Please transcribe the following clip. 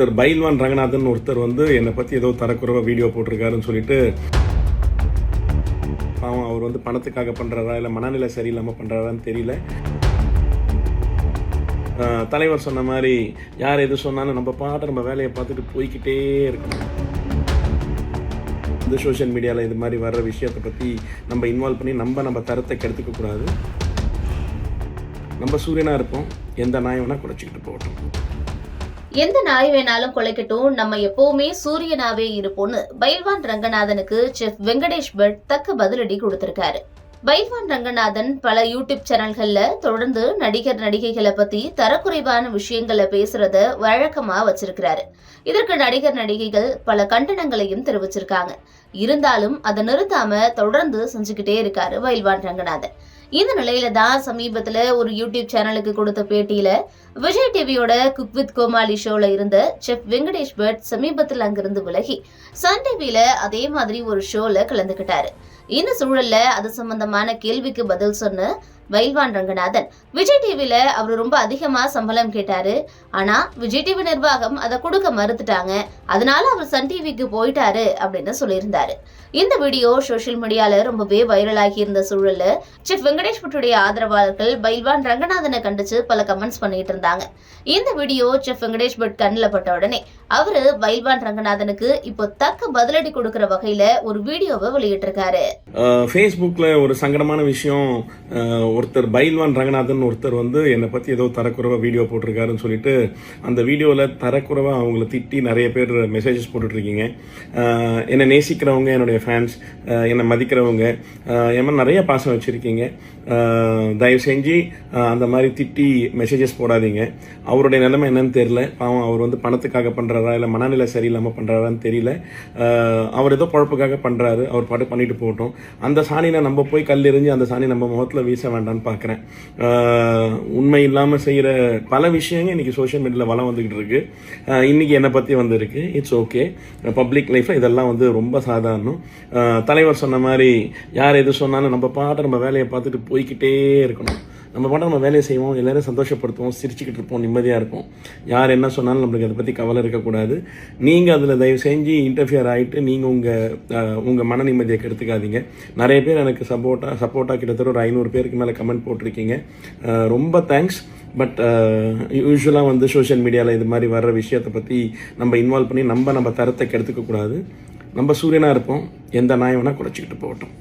ஒருத்தர் பைல்வான் ரங்கநாதன் ஒருத்தர் வந்து என்னை பற்றி ஏதோ தரக்குறவை வீடியோ போட்டிருக்காருன்னு சொல்லிட்டு பாவம் அவர் வந்து பணத்துக்காக பண்ணுறாரா இல்லை மனநிலை சரியில்லாமல் பண்ணுறாரான்னு தெரியல. தலைவர் சொன்ன மாதிரி யார் எது சொன்னாலும் நம்ம பாட்டு நம்ம வேலையை பார்த்துட்டு போய்கிட்டே இருக்கணும். இந்த சோஷியல் மீடியாவில் இது மாதிரி வர்ற விஷயத்தை பற்றி நம்ம இன்வால்வ் பண்ணி நம்ம நம்ம தரத்தை கெடுத்துக்கக்கூடாது நம்ம சூரியனாக இருப்போம் எந்த நாய் வேணால் குறைச்சிக்கிட்டு போகட்டும். எந்த நாய் வேணாலும் கொலைக்கட்டும் நம்ம எப்பவுமே சூரியனாவே இருப்போம்னு பைல்வான் ரங்கநாதனுக்கு செஃப் வெங்கடேஷ் பட் தக்க பதிலடி கொடுத்திருக்காரு. பைல்வான் ரங்கநாதன் பல யூடியூப் சேனல்கள்ல தொடர்ந்து நடிகர் நடிகைகளை பத்தி தரக்குறைவான விஷயங்களை பேசுறத வழக்கமா வச்சிருக்கிறாரு. இதற்கு நடிகர் நடிகைகள் பல கண்டனங்களையும் தெரிவிச்சிருக்காங்க. இருந்தாலும் அதை நிறுத்தாம தொடர்ந்து செஞ்சுக்கிட்டே இருக்காரு பைல்வான் ரங்கநாதன். இந்த நிலையில தான் சமீபத்துல ஒரு யூடியூப் சேனலுக்கு கொடுத்த பேட்டியில விஜய் டிவியோட குக் வித் கோமாளி ஷோல இருந்த செஃப் வெங்கடேஷ் பட் சமீபத்தில் அங்கிருந்து விலகி சன் டிவியில அதே மாதிரி ஒரு ஷோல கலந்துகிட்டாரு. இந்த சூழல்ல அது சம்பந்தமான கேள்விக்கு பதில் சொன்ன பைல்வான் ரங்கநாதன். விஜய் டிவியில அவர் ரொம்ப அதிகமா சம்பளம் கேட்டாரு. ஆனா விஜய் டிவி நிர்வாகம் அதை கொடுக்க மறுத்துட்டாங்க. அதனால அவர் சன் டிவிக்கு போயிட்டாரு அப்படின்னு சொல்லியிருந்தாரு. இந்த வீடியோ சோஷியல் மீடியால ரொம்பவே வைரலாகி இருந்த சூழல்ல செஃப் வெங்கடேஷ் பட்டுடைய ஆதரவாளர்கள் பைல்வான் ரங்கநாதனை கண்டிச்சு பல கமெண்ட்ஸ் பண்ணிட்டு இருந்தாங்க. இந்த வீடியோ செஃப் வெங்கடேஷ் பட் கண்ணில் பட்ட உடனே அவரு பைல்வான் ரங்கநாதனுக்கு இப்போ தக்க பதிலடி கொடுக்கிற வகையில ஒரு வீடியோவை வெளியிட்டிருக்காரு. ஃபேஸ்புக்ல ஒரு சங்கடமான விஷயம் ஒருத்தர் பைல்வான் ரங்கநாதன் ஒருத்தர் வந்து என்னை பற்றி ஏதோ தரக்குறைவாக வீடியோ போட்டிருக்காருன்னு சொல்லிட்டு அந்த வீடியோவில் தரக்குறைவாக அவங்கள திட்டி நிறைய பேர் மெசேஜஸ் போட்டுட்ருக்கீங்க. என்னை நேசிக்கிறவங்க என்னுடைய ஃபேன்ஸ் என்னை மதிக்கிறவங்க என்ன நிறைய பாசம் வச்சுருக்கீங்க. தயவு செஞ்சு அந்த மாதிரி திட்டி மெசேஜஸ் போடாதீங்க. அவருடைய நிலைமை என்னன்னு தெரில பாவம் அவர் வந்து பணத்துக்காக பண்ணுறாரா இல்லை மனநிலை சரியில்லாமல் பண்ணுறாரான்னு தெரியல. அவர் ஏதோ குழப்புக்காக பண்ணுறாரு அவர் பாட்டு பண்ணிட்டு போகட்டும். அந்த சாணியை நம்ம போய் கல் எறிஞ்சு அந்த சாணி நம்ம முகத்தில் வீச வேண்டாம். வேண்டான்னு பார்க்குறேன் உண்மை இல்லாமல் செய்கிற பல விஷயங்கள் இன்னைக்கு சோஷியல் மீடியாவில் வளம் வந்துக்கிட்டு இருக்கு. இன்றைக்கி இன்னைக்கு என்னை பற்றி வந்திருக்கு. இட்ஸ் ஓகே பப்ளிக் லைஃப்பில் இதெல்லாம் வந்து ரொம்ப சாதாரணம். தலைவர் சொன்ன மாதிரி யார் எது சொன்னாலும் நம்ம பாட்டு நம்ம வேலையை பார்த்துட்டு போய்க்கிட்டே இருக்கணும். நம்ம பாட்டு நம்ம வேலையை செய்வோம் எல்லோரும் சந்தோஷப்படுத்துவோம் சிரிச்சுக்கிட்டு இருப்போம் நிம்மதியாக இருப்போம். யார் என்ன சொன்னாலும் நம்மளுக்கு அதை பற்றி கவலை இருக்கக்கூடாது. நீங்கள் அதில் தயவு செஞ்சு இன்டர்ஃபியர் ஆகிட்டு நீங்கள் உங்கள் உங்கள் மன நிம்மதியை கெடுத்துக்காதீங்க. நிறைய பேர் எனக்கு சப்போர்ட்டாக சப்போர்ட்டாக கிட்டத்தட்ட ஒரு ஐநூறு பேருக்கு மேலே கமெண்ட் போட்டிருக்கீங்க. ரொம்ப தேங்க்ஸ் பட் யூஸ்வலாக வந்து சோஷியல் மீடியாவில் இது மாதிரி வர்ற விஷயத்தை பற்றி நம்ம இன்வால்வ் பண்ணி நம்ம நம்ம தரத்தை கெடுத்துக்கக்கூடாது. நம்ம சூரியனாக இருப்போம். எந்த நாய் வேணால் குறைச்சிக்கிட்டு போகட்டும்.